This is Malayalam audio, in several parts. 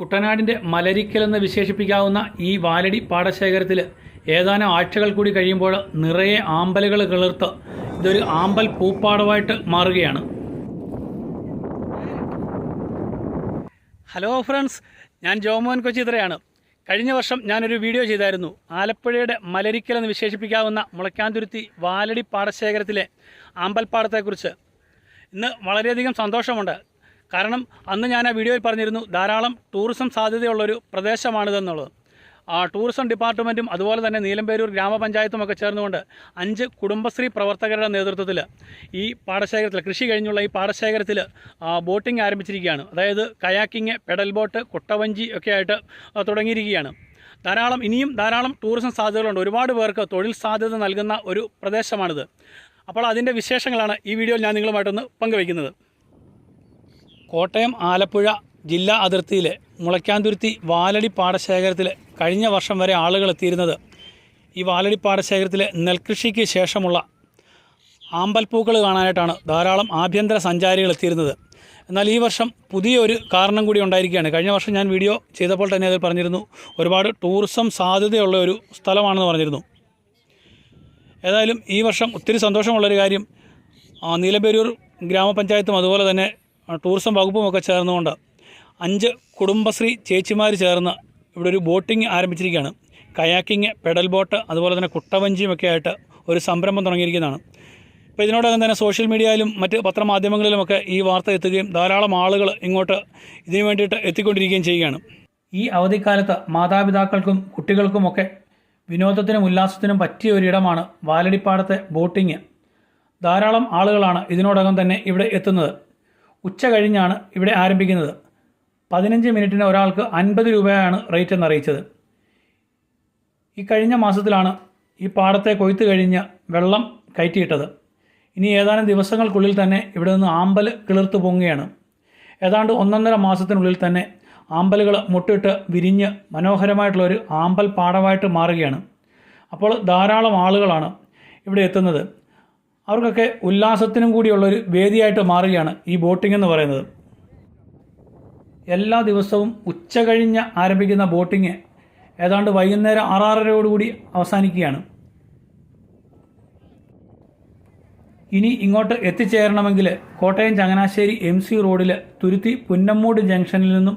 കുട്ടനാടിന്റെ മലരിക്കൽ എന്ന് വിശേഷിപ്പിക്കാവുന്ന ഈ വാലടി പാടശേഖരത്തിൽ ഏതാനും ആഴ്ചകൾ കൂടി കഴിയുമ്പോൾ നിറയെ ആമ്പലുകൾ കിളിർത്ത് ഇതൊരു ആമ്പൽ പൂപ്പാടമായിട്ട് മാറുകയാണ്. ഹലോ ഫ്രണ്ട്സ് ഞാൻ ജോമോൻ കൊച്ചിത്രയാണ്. കഴിഞ്ഞ വർഷം ഞാനൊരു വീഡിയോ ചെയ്തായിരുന്നു. ആലപ്പുഴയുടെ മലരിക്കൽ എന്ന് വിശേഷിപ്പിക്കാവുന്ന മുളയ്ക്കാന്തുരുത്തി വാലടി പാടശേഖരത്തിലെ ആമ്പൽപ്പാടത്തെക്കുറിച്ച്. ഇന്ന് വളരെയധികം സന്തോഷമുണ്ട്. കാരണം അന്ന് ഞാൻ ആ വീഡിയോയിൽ പറഞ്ഞിരുന്നു ധാരാളം ടൂറിസം സാധ്യതയുള്ളൊരു പ്രദേശമാണിതെന്നുള്ളത്. ആ ടൂറിസം ഡിപ്പാർട്ട്മെന്റും അതുപോലെ തന്നെ നീലമ്പേരൂർ ഗ്രാമപഞ്ചായത്തും ഒക്കെ ചേർന്നുകൊണ്ട് അഞ്ച് കുടുംബശ്രീ പ്രവർത്തകരുടെ നേതൃത്വത്തിൽ ഈ പാടശേഖരത്തിൽ കൃഷി കഴിഞ്ഞുള്ള ഈ പാടശേഖരത്തിൽ ബോട്ടിംഗ് ആരംഭിച്ചിരിക്കുകയാണ്. അതായത് കയാക്കിങ് പെഡൽ ബോട്ട് കുട്ടവഞ്ചി ഒക്കെ ആയിട്ട് തുടങ്ങിയിരിക്കുകയാണ്. ധാരാളം ഇനിയും ധാരാളം ടൂറിസം സാധ്യതകളുണ്ട്. ഒരുപാട് പേർക്ക് തൊഴിൽ സാധ്യത നൽകുന്ന ഒരു പ്രദേശമാണിത്. അപ്പോൾ അതിന്റെ വിശേഷങ്ങളാണ് ഈ വീഡിയോയിൽ ഞാൻ നിങ്ങളുമായിട്ടൊന്ന് പങ്കുവയ്ക്കുന്നത്. കോട്ടയം ആലപ്പുഴ ജില്ലാ അതിർത്തിയിലെ മുളയ്ക്കാന്തുരുത്തി വാലടി പാടശേഖരത്തിൽ കഴിഞ്ഞ വർഷം വരെ ആളുകൾ എത്തിയിരുന്നത് ഈ വാലടി പാടശേഖരത്തിലെ നെൽകൃഷിക്ക് ശേഷമുള്ള ആമ്പൽപ്പൂക്കൾ കാണാനായിട്ടാണ് ധാരാളം ആഭ്യന്തര സഞ്ചാരികൾ എത്തിയിരുന്നത് എന്നാൽ ഈ വർഷം പുതിയൊരു കാരണം കൂടി ഉണ്ടായിരിക്കുകയാണ്. കഴിഞ്ഞ വർഷം ഞാൻ വീഡിയോ ചെയ്തപ്പോൾ തന്നെ അതിൽ പറഞ്ഞിരുന്നു ഒരുപാട് ടൂറിസം സാധ്യതയുള്ള ഒരു സ്ഥലമാണെന്ന് പറഞ്ഞിരുന്നു. ഏതായാലും ഈ വർഷം ഒത്തിരി സന്തോഷമുള്ളൊരു കാര്യം നീലപേരൂർ ഗ്രാമപഞ്ചായത്തും അതുപോലെ തന്നെ ടൂറിസം വകുപ്പുമൊക്കെ ചേർന്നുകൊണ്ട് അഞ്ച് കുടുംബശ്രീ ചേച്ചിമാർ ചേർന്ന് ഇവിടെ ഒരു ബോട്ടിംഗ് ആരംഭിച്ചിരിക്കുകയാണ്. കയാക്കിങ് പെഡൽ ബോട്ട് അതുപോലെ തന്നെ കുട്ടവഞ്ചിയും ഒക്കെ ആയിട്ട് ഒരു സംരംഭം തുടങ്ങിയിരിക്കുന്നതാണ്. അപ്പോൾ ഇതിനോടകം തന്നെ സോഷ്യൽ മീഡിയയിലും മറ്റ് പത്രമാധ്യമങ്ങളിലുമൊക്കെ ഈ വാർത്ത എത്തുകയും ധാരാളം ആളുകൾ ഇങ്ങോട്ട് ഇതിനു വേണ്ടിയിട്ട് എത്തിക്കൊണ്ടിരിക്കുകയും ചെയ്യുകയാണ്. ഈ അവധിക്കാലത്ത് മാതാപിതാക്കൾക്കും കുട്ടികൾക്കുമൊക്കെ വിനോദത്തിനും ഉല്ലാസത്തിനും പറ്റിയ ഒരിടമാണ് വാലടിപ്പാടത്തെ ബോട്ടിങ് ധാരാളം ആളുകളാണ് ഇതിനോടകം തന്നെ ഇവിടെ എത്തുന്നത്. ഉച്ച കഴിഞ്ഞാണ് ഇവിടെ ആരംഭിക്കുന്നത്. പതിനഞ്ച് മിനിറ്റിന് ഒരാൾക്ക് അൻപത് രൂപയാണ് റേറ്റ് എന്ന് അറിയിച്ചത് ഈ കഴിഞ്ഞ മാസത്തിലാണ് ഈ പാടത്തെ കൊയ്ത്ത് കഴിഞ്ഞ് വെള്ളം കയറ്റിയിട്ടത്. ഇനി ഏതാനും ദിവസങ്ങൾക്കുള്ളിൽ തന്നെ ഇവിടെ നിന്ന് ആമ്പൽ കിളിർത്ത് പൊങ്ങുകയാണ്. ഏതാണ്ട് ഒന്നൊന്നര മാസത്തിനുള്ളിൽ തന്നെ ആമ്പലുകൾ മുട്ടിട്ട് വിരിഞ്ഞ് മനോഹരമായിട്ടുള്ള ഒരു ആമ്പൽ പാടമായിട്ട് മാറുകയാണ്. അപ്പോൾ ധാരാളം ആളുകളാണ് ഇവിടെ എത്തുന്നത്. അവർക്കൊക്കെ ഉല്ലാസത്തിനും കൂടിയുള്ളൊരു വേദിയായിട്ട് മാറുകയാണ് ഈ ബോട്ടിംഗ് എന്ന് പറയുന്നത്. എല്ലാ ദിവസവും ഉച്ച കഴിഞ്ഞ് ആരംഭിക്കുന്ന ബോട്ടിങ് ഏതാണ്ട് വൈകുന്നേരം ആറാറരയോടുകൂടി അവസാനിക്കുകയാണ്. ഇനി ഇങ്ങോട്ട് എത്തിച്ചേരണമെങ്കിൽ കോട്ടയം ചങ്ങനാശ്ശേരി എം സി റോഡിൽ തുരുത്തി പുന്നമ്മൂട് ജംഗ്ഷനിൽ നിന്നും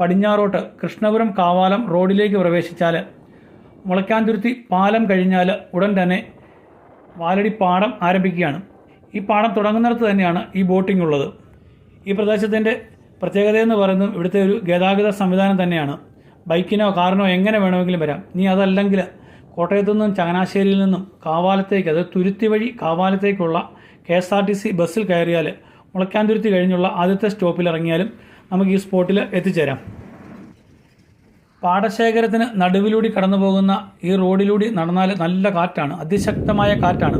പടിഞ്ഞാറോട്ട് കൃഷ്ണപുരം കാവാലം റോഡിലേക്ക് പ്രവേശിച്ചാൽ മുളയ്ക്കാൻതുരുത്തി പാലം കഴിഞ്ഞാൽ ഉടൻ തന്നെ വാലടി പാടം ആരംഭിക്കുകയാണ്. ഈ പാടം തുടങ്ങുന്നിടത്ത് തന്നെയാണ് ഈ ബോട്ടിംഗ് ഉള്ളത് ഈ പ്രദേശത്തിന്റെ പ്രത്യേകതയെന്ന് പറയുന്നത് ഇവിടുത്തെ ഒരു ഗതാഗത സംവിധാനം തന്നെയാണ്. ബൈക്കിനോ കാറിനോ എങ്ങനെ വേണമെങ്കിലും വരാം. നീ അതല്ലെങ്കിൽ കോട്ടയത്തു നിന്നും ചങ്ങനാശ്ശേരിയിൽ നിന്നും കാവാലത്തേക്ക് അത് തുരുത്തി വഴി കാവാലത്തേക്കുള്ള K S R T C ബസ്സിൽ കയറിയാൽ മുളയ്ക്കാന്തുരുത്തി കഴിഞ്ഞുള്ള ആദ്യത്തെ സ്റ്റോപ്പിൽ ഇറങ്ങിയാലും നമുക്ക് ഈ സ്പോട്ടിൽ എത്തിച്ചേരാം. പാടശേഖരത്തിന് നടുവിലൂടെ കടന്നു പോകുന്ന ഈ റോഡിലൂടെ നടന്നാൽ നല്ല കാറ്റാണ് അതിശക്തമായ കാറ്റാണ്.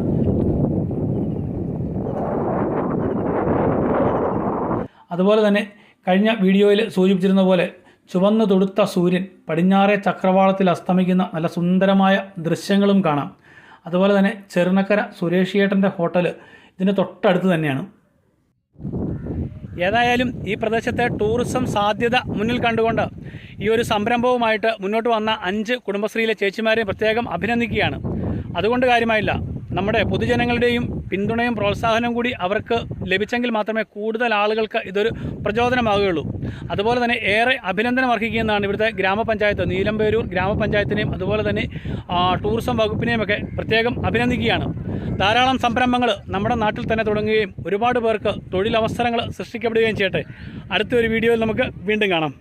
അതുപോലെ തന്നെ കഴിഞ്ഞ വീഡിയോയിൽ സൂചിപ്പിച്ചിരുന്ന പോലെ ചുവന്നു തൊടുത്ത സൂര്യൻ പടിഞ്ഞാറേ ചക്രവാളത്തിൽ അസ്തമിക്കുന്ന നല്ല സുന്ദരമായ ദൃശ്യങ്ങളും കാണാം. അതുപോലെ തന്നെ ചെറുനക്കര സുരേഷ് ഏട്ടന്റെ ഹോട്ടൽ ഇതിന് തൊട്ടടുത്ത് തന്നെയാണ്. ഏതായാലും ഈ പ്രദേശത്തെ ടൂറിസം സാധ്യത മുന്നിൽ കണ്ടുകൊണ്ട് ഈ ഒരു സംരംഭവുമായിട്ട് മുന്നോട്ട് വന്ന അഞ്ച് കുടുംബശ്രീയിലെ ചേച്ചിമാരെയും പ്രത്യേകം അഭിനന്ദിക്കുകയാണ്. അതുകൊണ്ട് കാര്യമായില്ല. നമ്മുടെ പൊതുജനങ്ങളുടെയും പിന്തുണയും പ്രോത്സാഹനവും കൂടി അവർക്ക് ലഭിച്ചെങ്കിൽ മാത്രമേ കൂടുതൽ ആളുകൾക്ക് ഇതൊരു പ്രചോദനമാകുകയുള്ളൂ. അതുപോലെ തന്നെ ഏറെ അഭിനന്ദനം അർഹിക്കുന്നതാണ് ഇവിടുത്തെ ഗ്രാമപഞ്ചായത്ത്. നീലമ്പേരൂർ ഗ്രാമപഞ്ചായത്തിനെയും അതുപോലെ തന്നെ ടൂറിസം വകുപ്പിനെയും ഒക്കെ പ്രത്യേകം അഭിനന്ദിക്കുകയാണ്. ധാരാളം സംരംഭങ്ങൾ നമ്മുടെ നാട്ടിൽ തന്നെ തുടങ്ങുകയും ഒരുപാട് പേർക്ക് തൊഴിലവസരങ്ങൾ സൃഷ്ടിക്കപ്പെടുകയും ചെയ്യട്ടെ. അടുത്തൊരു വീഡിയോയിൽ നമുക്ക് വീണ്ടും കാണാം.